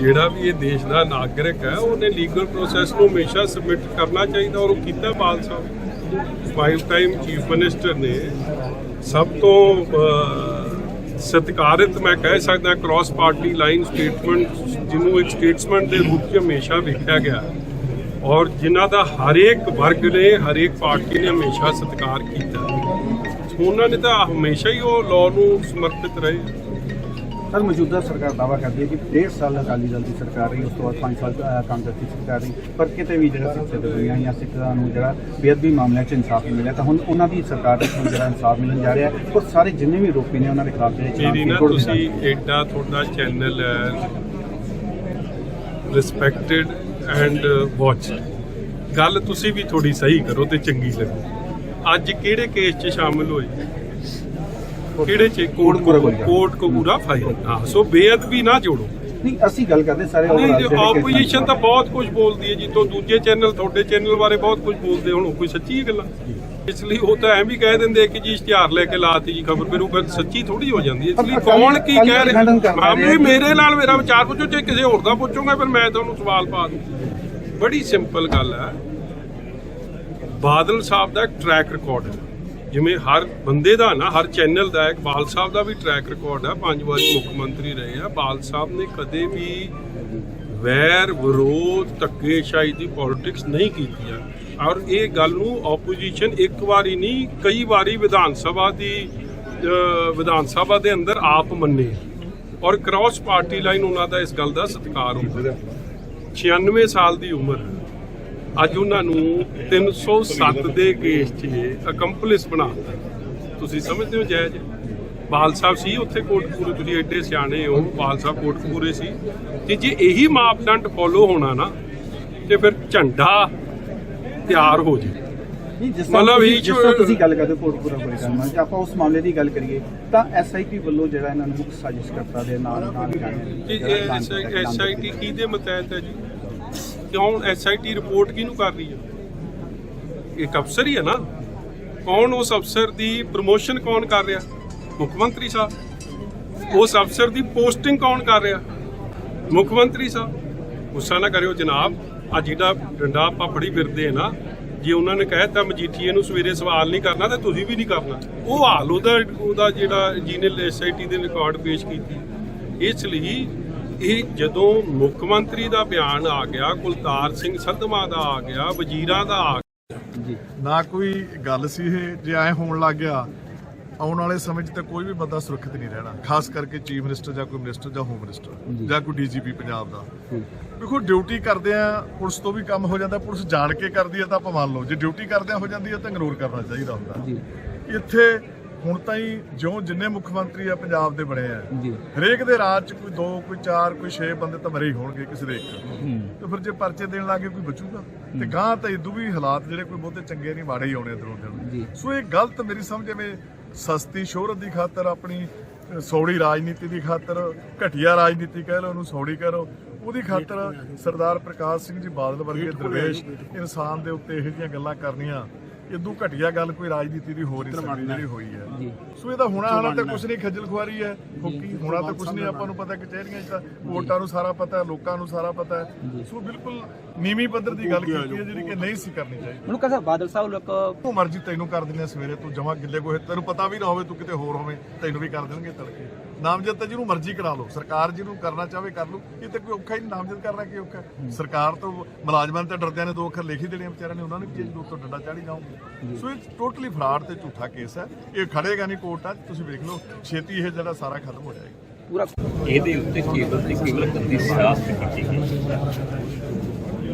ਜਿਹੜਾ ਵੀ ਇਹ ਦੇਸ਼ ਦਾ ਨਾਗਰਿਕ ਹੈ ਉਹਨੇ ਲੀਗਲ ਪ੍ਰੋਸੈਸ ਨੂੰ ਹਮੇਸ਼ਾ ਸਬਮਿਟ ਕਰਨਾ ਚਾਹੀਦਾ ਔਰ ਉਹ ਕੀਤਾ ਬਾਲ ਸਾਹਿਬ ਫਾਈਵ ਟਾਈਮ ਚੀਫ ਮਿਨਿਸਟਰ ਨੇ ਸਭ ਤੋਂ ਅਹ, ਸਤਿਕਾਰਿਤ ਮੈਂ ਕਹਿ ਸਕਦਾ ਕ੍ਰਾਸ ਪਾਰਟੀ ਲਾਈਨ ਸਟੇਟਮੈਂਟ ਜਿਹਨੂੰ ਇੱਕ ਸਟੇਟਸਮੈਂਟ ਦੇ ਰੂਪ 'ਚ ਹਮੇਸ਼ਾ ਵੇਖਿਆ ਗਿਆ। ਔਰ ਜਿਨ੍ਹਾਂ ਦਾ ਹਰੇਕ ਵਰਗ ਨੇ ਹਰੇਕ ਪਾਰਟੀ ਨੇ ਹਮੇਸ਼ਾ ਸਤਿਕਾਰ ਕੀਤਾ। ਉਹਨਾਂ ਨੇ ਤਾਂ ਹਮੇਸ਼ਾ ਹੀ ਉਹ ਲਾਅ ਨੂੰ ਸਮਰਪਿਤ ਰਹੇ। ਸਰ ਮੌਜੂਦਾ ਸਰਕਾਰ ਦਾਵਾ ਕਰਦੀ ਹੈ ਕਿ ਡੇਢ ਸਾਲ ਅਕਾਲੀ ਦਲ ਦੀ ਸਰਕਾਰ ਰਹੀ ਉਸ ਤੋਂ ਬਾਅਦ 5 ਸਾਲ ਕਾਂਗਰਸ ਦੀ ਸਰਕਾਰ ਰਹੀ। ਪਰ ਕਿਤੇ ਵੀ ਜਿਹੜਾ ਸਿੱਖਿਆ ਦੇ ਦੁਨੀਆ ਜਾਂ ਸਿੱਖਾਂ ਨੂੰ ਜਿਹੜਾ ਬੇਅਦਬੀ ਮਾਮਲਿਆਂ 'ਚ ਇਨਸਾਫ ਨਹੀਂ ਮਿਲਿਆ ਤਾਂ ਹੁਣ ਉਹਨਾਂ ਦੀ ਸਰਕਾਰ ਦੇ ਥਰੂ ਜਿਹੜਾ ਇਨਸਾਫ ਮਿਲਣ ਜਾ ਰਿਹਾ ਹੈ। ਔਰ ਸਾਰੇ ਜਿੰਨੇ ਵੀ ਆਰੋਪੀ ਨੇ ਉਹਨਾਂ ਦੇ ਖਿਲਾਫ ਜਿਹੜੇ ਮੇਰੀ ਨਾ ਤੁਸੀਂ ਐਡਾ ਤੁਹਾਡਾ ਚੈਨਲ ਹੈ ਰਿਸਪੈਕਟਡ ਐਂਡ ਵਾਚ ਗੱਲ ਤੁਸੀਂ ਵੀ ਥੋੜੀ ਸਹੀ ਕਰੋ ਤੇ ਚੰਗੀ ਲੱਗੇ। ਅੱਜ ਕਿਹੜੇ ਕੇਸ 'ਚ ਸ਼ਾਮਲ ਹੋਏ? ਕਿਹੜੇ 'ਚ? ਕੋਟਕਪੂਰਾ ਗੋਲੀकांड। ਕੋਰਟ ਕੋਪੂਰਾ ਫਾਈਲ। ਹਾਂ ਸੋ ਬੇਅਦਬੀ ਨਾ ਜੋੜੋ। ਨਹੀਂ ਅਸੀਂ ਗੱਲ ਕਰਦੇ ਸਾਰੇ ਨਹੀਂ overall ਆਪੋਜੀਸ਼ਨ ਤਾਂ ਬਹੁਤ ਕੁਝ ਬੋਲਦੀ ਹੈ ਜੀ ਤੋਂ ਦੂਜੇ ਚੈਨਲ ਤੁਹਾਡੇ ਚੈਨਲ ਬਾਰੇ ਬਹੁਤ ਕੁਝ ਬੋਲਦੇ ਹੁਣ ਉਹ ਕੋਈ ਸੱਚੀ ਹੈ ਗੱਲਾਂ? ਇਸ ਲਈ ਉਹ ਤਾਂ ਐਂ ਵੀ ਕਹਿ ਦਿੰਦੇ ਕਿ ਜੀ ਇਸ਼ਤਿਹਾਰ ਲੈ ਕੇ ਲਾਤੀ ਜੀ ਖਬਰ ਫਿਰ ਉਹ ਗੱਲ ਸੱਚੀ ਥੋੜੀ ਹੋ ਜਾਂਦੀ ਹੈ। ਇਸ ਲਈ ਅਕਾਲੀ- ਕੌਣ ਕੀ ਅਕਾਲੀ ਕਹਿ ਖੰਡਨ ਰਿਹਾ ਕਰਦਾ ਮਾਮਲੇ ਮੇਰੇ ਨਾਲ ਮੇਰਾ ਵਿਚਾਰ ਪੁੱਛੋ ਜੇ ਕਿਸੇ ਹੋਰ ਦਾ ਪੁੱਛੋਗੇ ਫਿਰ ਮੈਂ ਤੁਹਾਨੂੰ ਸਵਾਲ ਪਾ ਦੂੰ। ਬੜੀ ਸਿੰਪਲ ਗੱਲ ਹੈ। ਬਾਦਲ ਸਾਹਿਬ ਦਾ ਟਰੈਕ ਰਿਕਾਰਡ ਹੈ। ਜਿਵੇਂ ਹਰ ਬੰਦੇ ਦਾ ਨਾ, ਹਰ ਚੈਨਲ ਦਾ ਇੱਕ, ਬਾਲ ਸਾਹਿਬ ਦਾ ਵੀ ਟਰੈਕ ਰਿਕਾਰਡ ਹੈ ਪੰਜ ਵਾਰੀ ਮੁੱਖ ਮੰਤਰੀ ਰਹੇ ਆ। ਬਾਲ ਸਾਹਿਬ ਨੇ ਕਦੇ ਵੀ ਵੈਰ, ਵਿਰੋਧ, ਧੱਕੇਸ਼ਾਹੀ ਦੀ ਪੋਲਿਟਿਕਸ ਨਹੀਂ ਕੀਤੀ ਹੈ ਔਰ ਇਹ ਗੱਲ ਨੂੰ ਆਪੋਜੀਸ਼ਨ ਇੱਕ ਵਾਰੀ ਨਹੀਂ, ਕਈ ਵਾਰੀ ਵਿਧਾਨ ਸਭਾ ਦੀ ਵਿਧਾਨ ਸਭਾ ਦੇ ਅੰਦਰ ਆਪ ਮੰਨੇ। ਔਰ ਕ੍ਰਾਸ ਪਾਰਟੀ ਲਾਈਨ ਉਹਨਾਂ ਦਾ ਇਸ ਗੱਲ ਦਾ ਸਤਿਕਾਰ ਹੁੰਦਾ। 96 ਸਾਲ ਦੀ ਉਮਰ। ਅੱਜ ਉਹਨਾਂ ਨੂੰ 307 ਦੇ ਕੇਸ 'ਚ ਅਕੰਪਲਿਸ ਬਣਾਤਾ। ਤੁਸੀਂ ਸਮਝਦੇ ਹੋ ਜਾਇਜ਼? ਬਾਲ ਸਾਹਿਬ ਸੀ ਉੱਥੇ ਕੋਟਕਪੂਰੇ ਤੁਸੀਂ ਐਡੇ ਸਿਆਣੇ ਹੋ ਬਾਲ ਸਾਹਿਬ ਕੋਟਕਪੂਰੇ ਸੀ। ਤੇ ਜੇ ਇਹੀ ਮਾਪਦੰਡ ਫੋਲੋ ਹੋਣਾ ਨਾ ਤੇ ਫਿਰ ਝੰਡਾ ਤਿਆਰ ਹੋ ਜੇ। ਮਤਲਬ ਇਹ ਜਿਸ ਤਰ੍ਹਾਂ ਜੋ- ਤੁਸੀਂ ਗੱਲ ਕਰਦੇ ਕੋਟਪੁਰਾ ਗੋਲੀकांड ਜੇ ਆਪਾਂ ਉਸ ਮਾਮਲੇ ਦੀ ਗੱਲ ਕਰੀਏ ਤਾਂ ਐਸਆਈਟੀ ਵੱਲੋਂ ਜਿਹੜਾ ਇਹਨਾਂ ਨੂੰ ਮੁੱਖ ਸਾਜ਼ਿਸ਼ਕਰਤਾ ਦੇ ਨਾਲ ਨਾਲ ਜਾਣਿਆ ਐਸਆਈਟੀ ਕੀ ਦੇ ਮਤਹਿਤ ਹੈ ਜੀ? ਕਿਉਂ ਐਸਆਈਟੀ ਰਿਪੋਰਟ ਕਿਹਨੂੰ ਕਰ ਰਹੀ ਹੈ? ਇੱਕ ਅਫਸਰ ਹੀ ਹੈ ਨਾ। ਕੌਣ ਉਸ ਅਫਸਰ ਦੀ ਪ੍ਰਮੋਸ਼ਨ ਕੌਣ ਕਰ ਰਿਹਾ? ਮੁੱਖ ਮੰਤਰੀ ਸਾਹਿਬ। ਉਸ ਅਫਸਰ ਦੀ ਪੋਸਟਿੰਗ ਕੌਣ ਕਰ ਰਿਹਾ? ਮੁੱਖ ਮੰਤਰੀ ਸਾਹਿਬ। ਗੁੱਸਾ ਨਾ ਕਰਿਓ ਜਨਾਬ। ਆ ਜਿਹੜਾ ਡੰਡਾ ਆਪਾਂ ਫੜੀ ਫਿਰਦੇ ਆ ਨਾ, ਜੇ ਉਹਨਾਂ ਨੇ ਕਹਿਤਾ ਮਜੀਠੀਏ ਨੂੰ ਸਵੇਰੇ ਸਵਾਲ ਨਹੀਂ ਕਰਨਾ, ਤੇ ਤੁਸੀਂ ਵੀ ਨਹੀਂ ਕਰਨਾ। ਉਹ ਹਾਲ ਉਹਦਾ ਉਹਦਾ ਜਿਹੜਾ ਜਿਹਨੇ ਐਸਆਈਟੀ ਦੇ ਰਿਕਾਰਡ ਪੇਸ਼ ਕੀਤੀ। ਇਸ ਲਈ ਇਹ ਜਦੋਂ ਮੁੱਖ ਮੰਤਰੀ ਦਾ ਬਿਆਨ ਆ ਗਿਆ ਕੁਲਤਾਰ ਸਿੰਘ ਸੰਧਵਾ ਦਾ ਆ ਗਿਆ ਵਜ਼ੀਰਾਂ ਦਾ ਆ ਜੀ। ਨਾ ਕੋਈ ਗੱਲ ਸੀ ਇਹ ਜੇ ਐ ਹੋਣ ਲੱਗ ਗਿਆ ਆਉਣ ਵਾਲੇ ਸਮੇਂ 'ਚ ਤਾਂ ਕੋਈ ਵੀ ਬੰਦਾ ਸੁਰੱਖਿਅਤ ਨਹੀਂ ਰਹਿਣਾ। ਖਾਸ ਕਰਕੇ ਚੀਫ ਮਿਨਿਸਟਰ ਜਾਂ ਕੋਈ ਮਿਨਿਸਟਰ ਜਾਂ ਹੋਮ ਮਿਨਿਸਟਰ ਜਾਂ। ਕੋਈ ਡੀਜੀਪੀ ਪੰਜਾਬ ਦਾ। ਦੇਖੋ ਡਿਊਟੀ ਕਰਦੇ ਆ ਪੁਲਿਸ ਤੋਂ ਵੀ ਕੰਮ ਹੋ ਜਾਂਦਾ ਪੁਲਿਸ ਜਾਣ ਕੇ ਕਰਦੀ ਆ ਤਾਂ ਆਪਾਂ ਮੰਨ ਲਓ। ਜੇ ਡਿਊਟੀ ਕਰਦਿਆਂ ਹੋ ਜਾਂਦੀ ਆ ਤਾਂ ਇਗਨੋਰ ਕਰਨਾ ਚਾਹੀਦਾ ਹੁੰਦਾ। ਜੀ। ਇੱਥੇ ਹੁਣ ਤਾਈਂ ਜਿਉਂ ਜਿੰਨੇ ਮੁੱਖ ਮੰਤਰੀ ਆ ਪੰਜਾਬ ਦੇ ਬਣੇ ਆ ਜੀ। ਹਰੇਕ ਦੇ ਰਾਜ 'ਚ ਕੋਈ 2 ਕੋਈ 4 ਕੋਈ 6 ਬੰਦੇ ਤਾਂ ਮਰੇ ਹੀ ਹੋਣਗੇ ਕਿਸੇ ਦੇ ਇੱਕ। ਹੂੰ। ਤੇ ਫਿਰ ਜੇ ਪਰਚੇ ਦੇਣ ਲੱਗੇ ਕੋਈ ਬਚੂਗਾ? ਤੇ ਗਾਂ ਤਾਂ ਇਦੋਂ ਵੀ ਹਾਲਾਤ ਜਿਹੜੇ ਕੋਈ ਬਹੁਤੇ ਚੰਗੇ ਨਹੀਂ ਮਾੜੇ ਹੀ ਆਉਣੇ ਜੀ। ਅੰਦਰ ਸੋ ਇਹ ਗਲਤ ਮੇਰੀ ਸਮਝ ਵਿੱਚ ਸਸਤੀ ਸ਼ੋਹਰਤ ਦੀ ਖਾਤਰ ਆਪਣੀ ਸੌੜੀ ਰਾਜਨੀਤੀ ਦੀ ਖਾਤਰ ਘਟੀਆ ਰਾਜਨੀਤੀ ਕਹਿ ਲਓ ਉਹਨੂੰ ਸੌੜੀ ਕਹਿ ਲਓ ਉਹਦੀ ਖਾਤਰ ਸਰਦਾਰ ਪ੍ਰਕਾਸ਼ ਸਿੰਘ ਜੀ ਬਾਦਲ ਵਰਗੇ ਦਰਵੇਸ਼ ਇਨਸਾਨ ਦੇ ਉੱਤੇ ਇਹੋ ਜਿਹੀਆਂ ਗੱਲਾਂ ਕਰਨੀਆਂ ਇਦੋਂ ਘਟੀਆ ਗੱਲ ਕੋਈ ਰਾਜਨੀਤੀ ਦੀ ਹੋ ਨਹੀਂ ਸਕਦੀ ਜਿਹੜੀ ਹੋਈ ਹੈ। ਸੋ ਇਹਦਾ ਹੋਣਾ ਹਾਲਾ ਤਾਂ ਕੁਝ ਨਹੀਂ ਖੱਜਲ ਖੁਆਰੀ ਹੈ। ਹੋਕੀ ਹੋਣਾ ਤਾਂ ਕੁਝ ਨਹੀਂ ਆਪਾਂ ਨੂੰ ਪਤਾ ਕਚਹਿਰੀਆਂ 'ਚ ਤਾਂ ਵੋਟਾਂ ਨੂੰ ਸਾਰਾ ਪਤਾ ਹੈ ਲੋਕਾਂ ਨੂੰ ਸਾਰਾ ਪਤਾ ਹੈ। ਸੋ ਬਿਲਕੁਲ ਨੀਵੀਂ ਪੱਧਰ ਦੀ ਗੱਲ ਕੀਤੀ ਹੈ ਜਿਹੜੀ ਕਿ ਨਹੀਂ ਸੀ ਕਰਨੀ ਚਾਹੀਦੀ। ਮੈਨੂੰ ਕਹਿੰਦਾ ਬਾਦਲ ਸਾਹਿਬ ਲੋਕ ਤੂੰ ਮਰਜ਼ੀ ਤੈਨੂੰ ਕਰ ਦਿੰਦੇ ਸਵੇਰੇ ਤੂੰ ਜਮਾ ਗਿੱਲੇ ਕੋਹੇ ਤੈਨੂੰ ਪਤਾ ਵੀ ਨਾ ਹੋਵੇ ਤੂੰ ਕਿਤੇ ਹੋਰ ਹੋਵੇਂ ਤੈਨੂੰ ਵੀ ਕਰ ਦੇਣਗੇ ਤੜਕੇ। ਨਾਮਜ਼ਦ ਤਾਂ ਜਿਹਨੂੰ ਮਰਜ਼ੀ ਕਰਾ ਲਓ। ਸਰਕਾਰ ਜਿਹਨੂੰ ਕਰਨਾ ਚਾਹਵੇ ਕਰ ਲਓ। ਇਹ ਤਾਂ ਕੋਈ ਔਖਾ ਹੀ ਨਹੀਂ। ਨਾਮਜ਼ਦ ਕਰਨਾ ਕੀ ਔਖਾ? ਸਰਕਾਰ ਤੋਂ ਮੁਲਾਜ਼ਮਾਂ ਤੇ ਡਰਦਿਆਂ ਨੇ ਦੋ ਅੱਖਰ ਲਿਖ ਹੀ ਦੇਣੇ ਵਿਚਾਰਿਆਂ ਨੇ। ਉਹਨਾਂ ਨੇ ਵੀ ਦੋ ਤੋਂ ਡੰਡਾ ਚਾੜੀ ਜਾਊਗੇ ਸੋ ਇਹ ਟੋਟਲੀ ਫਰਾਡ ਤੇ ਝੂਠਾ ਕੇਸ ਹੈ। ਇਹ ਖੜੇਗਾ ਨਹੀਂ ਕੋਰਟਾਂ 'ਚ ਤੁਸੀਂ ਵੇਖ ਲਓ ਛੇਤੀ ਇਹ ਜਿਹੜਾ ਸਾਰਾ ਖਤਮ ਹੋ ਜਾਏਗਾ। ਪੂਰਾ ਇਹਦੇ ਉੱਤੇ ਕੇਵਲ ਤੇ ਕੇਵਲ ਗੰਦੀ ਸਿਆਸਤ ਕੀਤੀ ਗਈ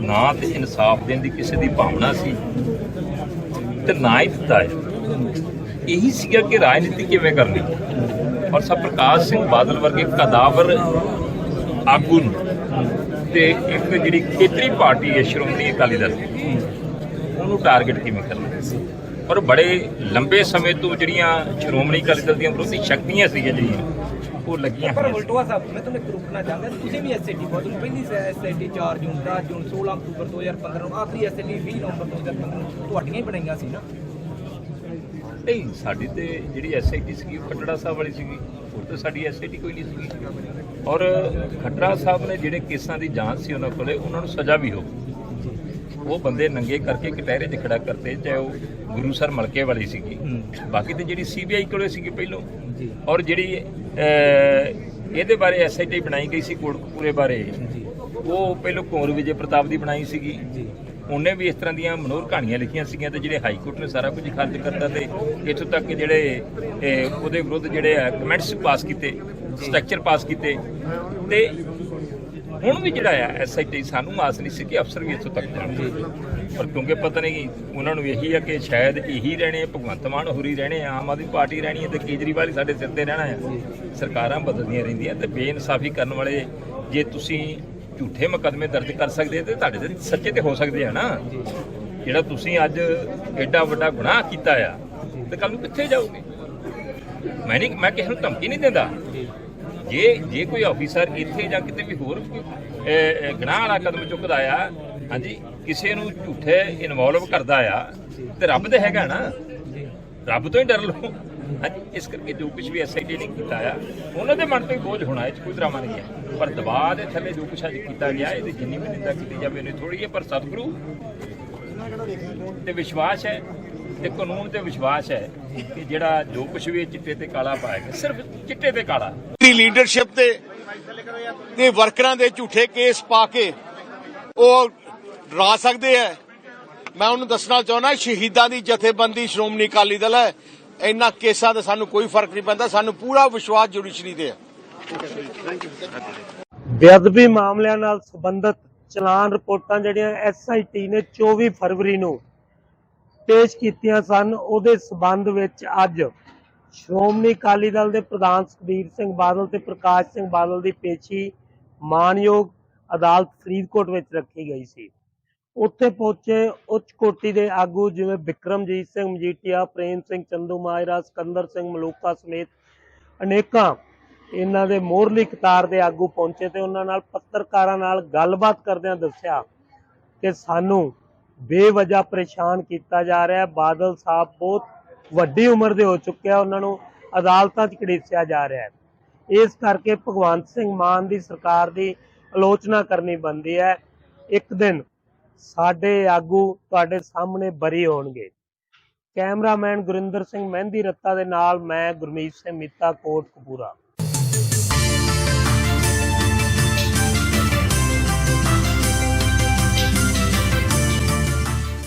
ਨਾ ਤੇ ਇਨਸਾਫ ਦੇਣ ਦੀ ਕਿਸੇ ਦੀ ਭਾਵਨਾ ਸੀ। ਤੇ ਨਾ ਹੀ ਦਿੱਤਾ ਹੈ। ਇਹੀ ਸੀਗਾ ਕਿ ਰਾਜਨੀਤੀ ਕਿਵੇਂ ਕਰਨੀ। ਔਰ ਸਭ ਪ੍ਰਕਾਸ਼ ਸਿੰਘ ਬਾਦਲ ਵਰਗੇ ਕਦਾਵਰ ਆਗੂ ਨੂੰ ਤੇ ਇੱਕ ਜਿਹੜੀ ਖੇਤਰੀ ਪਾਰਟੀ ਹੈ ਸ਼੍ਰੋਮਣੀ ਅਕਾਲੀ ਦਲ ਉਹਨੂੰ ਟਾਰਗੇਟ ਕਿਵੇਂ ਕਰਨਾ? ਔਰ ਬੜੇ ਲੰਬੇ ਸਮੇਂ ਤੋਂ ਜਿਹੜੀਆਂ ਸ਼੍ਰੋਮਣੀ ਅਕਾਲੀ ਦਲ ਦੀਆਂ ਵਿਰੋਧੀ ਸ਼ਕਤੀਆਂ ਸੀਗੀਆਂ ਜਿਹੜੀਆਂ ਉਹ ਲੱਗੀਆਂ ਪਰ ਵਲਟੋਆ ਸਾਹਿਬ ਮੈਂ ਤੁਹਾਨੂੰ ਇੱਕ ਰੁਕਣਾ ਚਾਹੁੰਦਾ ਤੁਸੀਂ ਵੀ ਐਸਆਈਟੀ ਬਹੁਤ ਨੂੰ ਪਹਿਲੀ ਐਸਆਈਟੀ 4 ਜੂਨ 10 ਜੂਨ 16 ਅਕਤੂਬਰ 2015 ਨੂੰ ਆਖਰੀ ਐਸਆਈਟੀ 20 ਨਵੰਬਰ 2015 ਨੂੰ ਤੁਹਾਡੀਆਂ ਹੀ ਬਣਾਈਆਂ ਸੀ ਨਾ। ਨਹੀਂ ਸਾਡੀ ਤੇ ਜਿਹੜੀ ਐਸਆਈਟੀ ਸੀਗੀ ਉਹ ਖੱਟੜਾ ਸਾਹਿਬ ਵਾਲੀ ਸੀਗੀ। ਹੋਰ ਤਾਂ ਸਾਡੀ ਐਸਆਈਟੀ ਕੋਈ ਨਹੀਂ ਸੀਗੀ। ਔਰ ਖੱਟੜਾ ਸਾਹਿਬ ਨੇ ਜਿਹੜੇ ਕੇਸਾਂ ਦੀ ਜਾਂਚ ਸੀ ਉਹਨਾਂ ਕੋਲੇ ਉਹਨਾਂ ਨੂੰ ਸਜ਼ਾ ਵੀ ਹੋ ਉਹ ਬੰਦੇ ਨੰਗੇ ਕਰਕੇ ਕਟਹਿਰੇ 'ਚ ਖੜਾ ਕਰਤੇ ਚਾਹੇ ਉਹ ਗੁਰੂ ਸਰ ਮਲਕੇ ਵਾਲੀ ਸੀਗੀ। ਬਾਕੀ ਤੇ ਜਿਹੜੀ ਸੀਬੀਆਈ ਕੋਲੇ ਸੀਗੀ ਪਹਿਲੋਂ। ਔਰ ਜਿਹੜੀ ਇਹਦੇ ਬਾਰੇ ਐਸਆਈਟੀ ਬਣਾਈ ਗਈ ਸੀ ਕੋਟਕਪੂਰੇ ਬਾਰੇ। ਉਹ ਪਹਿਲੋਂ ਕੁੰਵਰ ਵਿਜੇ ਪ੍ਰਤਾਪ ਦੀ ਬਣਾਈ ਸੀਗੀ। ਉਹਨੇ ਵੀ ਇਸ ਤਰ੍ਹਾਂ ਦੀਆਂ ਮਨੋਰ ਕਹਾਣੀਆਂ ਲਿਖੀਆਂ ਸੀਗੀਆਂ ਤੇ ਜਿਹੜੇ ਹਾਈ ਕੋਰਟ ਨੇ ਸਾਰਾ ਕੁਝ ਖਾਰਜ ਕਰਤਾ ਤੇ ਇੱਥੋਂ ਤੱਕ ਕਿ ਜਿਹੜੇ ਉਹਦੇ ਵਿਰੁੱਧ ਜਿਹੜੇ ਕਮੈਂਟਸ ਪਾਸ ਕੀਤੇ ਸਟਰਕਚਰ ਪਾਸ ਕੀਤੇ। ਤੇ ਹੁਣ ਵੀ ਜਿਹੜਾ ਆ ਐਸਆਈਟੀ ਸਾਨੂੰ ਆਸ ਨਹੀਂ ਸੀ ਕਿ ਅਫਸਰ ਵੀ ਇੱਥੋਂ ਤੱਕ ਜਾਣਗੇ। ਪਰ ਕਿਉਂਕਿ ਪਤਾ ਨਹੀਂ ਉਹਨਾਂ ਨੂੰ ਇਹੀ ਆ ਕਿ ਸ਼ਾਇਦ ਇਹੀ ਰਹਿਣੇ ਭਗਵੰਤ ਮਾਨ ਹੋਰੀ ਰਹਿਣੇ ਆਮ ਆਦਮੀ ਪਾਰਟੀ ਰਹਿਣੀ ਹੈ ਤੇ ਕੇਜਰੀਵਾਲ ਹੀ ਸਾਡੇ ਸਿਰ ਤੇ ਰਹਿਣਾ ਆ। ਸਰਕਾਰਾਂ ਬਦਲਦੀਆਂ ਰਹਿੰਦੀਆਂ ਤੇ ਬੇਇਨਸਾਫੀ ਕਰਨ ਵਾਲੇ ਜੇ ਤੁਸੀਂ ਝੂਠੇ ਮੁਕੱਦਮੇ ਦਰਜ ਕਰ ਸਕਦੇ ਤੇ ਤੁਹਾਡੇ ਤੇ ਸੱਚੇ ਤੇ ਹੋ ਸਕਦੇ ਆ ਨਾ। ਜਿਹੜਾ ਤੁਸੀਂ ਅੱਜ ਐਡਾ ਵੱਡਾ ਗੁਨਾਹ ਕੀਤਾ ਆ, ਤੇ ਕੱਲ ਨੂੰ ਕਿੱਥੇ ਜਾਓਗੇ? ਮੈਂ ਨਹੀਂ, ਮੈਂ ਕਿਸੇ ਨੂੰ ਧਮਕੀ ਨਹੀਂ ਦਿੰਦਾ। ਜੇ ਜੇ ਕੋਈ ਆਫੀਸਰ ਇੱਥੇ ਜਾਂ ਕਿਤੇ ਵੀ ਹੋਰ ਕੋਈ ਗੁਨਾਹ ਵਾਲਾ ਕਦਮ ਚੁੱਕਦਾ ਆ, ਹਾਂਜੀ, ਕਿਸੇ ਨੂੰ ਝੂਠੇ ਇਨਵੋਲਵ ਕਰਦਾ ਆ, ਤੇ ਰੱਬ ਤੇ ਹੈਗਾ ਨਾ। ਰੱਬ ਤੋਂ ਹੀ ਡਰ ਲਓ। ਹਾਂਜੀ, ਇਸ ਕਰਕੇ ਜੋ ਕੁਝ ਵੀ ਐਸਆਈਟੀ ਨੇ ਕੀਤਾ ਆ, ਉਹਨਾਂ ਦੇ ਮਨ ਤੇ ਹੀ ਬੋਝ ਹੋਣਾ, ਇਹ 'ਚ ਕੋਈ ਡਰਾਮਾ ਨਹੀਂ ਹੈ। ਪਰ ਦਬਾਅ ਦੇ ਥੱਲੇ ਜੋ ਕੁਝ ਅੱਜ ਕੀਤਾ ਗਿਆ, ਇਹਦੀ ਜਿੰਨੀ ਵੀ ਨਿੰਦਾ ਕੀਤੀ ਜਾਵੇ, ਉਹਨੇ ਥੋੜੀ ਹੈ ਪਰ ਸਤਿਗੁਰੂ ਤੇ ਵਿਸ਼ਵਾਸ ਹੈ ਤੇ ਕਾਨੂੰਨ ਤੇ ਵਿਸ਼ਵਾਸ ਹੈ ਕਿ ਜਿਹੜਾ ਜੋ ਕੁਝ ਵੀ ਚਿੱਟੇ ਤੇ ਕਾਲਾ ਪਾਏਗਾ ਸਿਰਫ ਚਿੱਟੇ ਤੇ ਕਾਲਾ। ਦੀ ਲੀਡਰਸ਼ਿਪ ਤੇ ਤੇ ਵਰਕਰਾਂ ਦੇ ਝੂਠੇ ਕੇਸ ਪਾ ਕੇ ਉਹ ਡਰਾ ਸਕਦੇ ਆ ਮੈਂ ਉਹਨੂੰ ਦੱਸਣਾ ਚਾਹੁੰਦਾ, ਸ਼ਹੀਦਾਂ ਦੀ ਜਥੇਬੰਦੀ ਸ਼੍ਰੋਮਣੀ ਅਕਾਲੀ ਦਲ ਹੈ। ਇਹਨਾਂ ਕੇਸਾਂ ਦਾ ਸਾਨੂੰ ਕੋਈ ਫ਼ਰਕ ਨਹੀਂ ਪੈਂਦਾ, ਸਾਨੂੰ ਪੂਰਾ ਵਿਸ਼ਵਾਸ ਜੁਡੀਸ਼ਰੀ ਤੇ ਹੈ ਬੇਅਦਬੀ ਮਾਮਲਿਆਂ ਨਾਲ ਸੰਬੰਧਿਤ ਚਲਾਨ ਰਿਪੋਰਟਾਂ ਜਿਹੜੀਆਂ ਐਸਆਈਟੀ ਨੇ 24 ਫਰਵਰੀ ਨੂੰ ਪੇਸ਼ ਕੀਤੀਆਂ ਸਨ, ਉਹਦੇ ਸਬੰਧ ਵਿੱਚ ਅੱਜ ਸ਼੍ਰੋਮਣੀ ਅਕਾਲੀ ਦਲ ਦੇ ਪ੍ਰਧਾਨ ਸੁਖਬੀਰ ਸਿੰਘ ਬਾਦਲ ਤੇ ਪ੍ਰਕਾਸ਼ ਸਿੰਘ ਬਾਦਲ ਦੀ ਪੇਸ਼ੀ ਮਾਨਯੋਗ ਅਦਾਲਤ ਫਰੀਦਕੋਟ ਵਿੱਚ ਰੱਖੀ ਗਈ ਸੀ। ਉੱਥੇ ਪਹੁੰਚੇ ਉੱਚ ਕੋਟੀ ਦੇ ਆਗੂ ਜਿਵੇਂ ਵਿਕਰਮਜੀਤ ਸਿੰਘ ਮਜੀਠੀਆ, ਪ੍ਰੇਮ ਸਿੰਘ ਚੰਦੂ ਮਾਜਰਾ ਸਿਕੰਦਰ ਸਿੰਘ ਮਲੂਕਾ ਸਮੇਤ ਅਨੇਕਾਂ ਇਹਨਾਂ ਦੇ ਮੋਹਰਲੀ ਕਤਾਰ ਦੇ ਆਗੂ ਪਹੁੰਚੇ ਤੇ ਉਹਨਾਂ ਨਾਲ ਪੱਤਰਕਾਰਾਂ ਨਾਲ ਗੱਲਬਾਤ ਕਰਦਿਆਂ ਦੱਸਿਆ ਕਿ ਸਾਨੂੰ ਬੇਵਜ੍ਹਾ ਪਰੇਸ਼ਾਨ ਕੀਤਾ ਜਾ ਰਿਹਾ ਹੈ। ਬਾਦਲ ਸਾਹਿਬ ਬਹੁਤ ਵੱਡੀ ਉਮਰ ਦੇ ਹੋ ਚੁੱਕੇ ਆ, ਉਹਨਾਂ ਨੂੰ ਅਦਾਲਤਾਂ 'ਚ ਕੜੀਸਿਆ ਜਾ ਰਿਹਾ ਹੈ। ਇਸ ਕਰਕੇ ਭਗਵੰਤ ਸਿੰਘ ਮਾਨ ਦੀ ਸਰਕਾਰ ਦੀ ਆਲੋਚਨਾ ਕਰਨੀ ਬੰਦੀ ਹੈ। ਇੱਕ ਦਿਨ ਸਾਡੇ ਆਗੂ ਤੁਹਾਡੇ ਸਾਹਮਣੇ ਬਰੀ ਹੋਣਗੇ। ਕੈਮਰਾਮੈਨ ਗੁਰਿੰਦਰ ਸਿੰਘ ਮਹਿੰਦੀ ਰੱਤਾ ਦੇ ਨਾਲ ਮੈਂ ਗੁਰਮੀਤ ਸਿੰਘ ਮੀਤਾ ਕੋਟ ਕਪੂਰਾ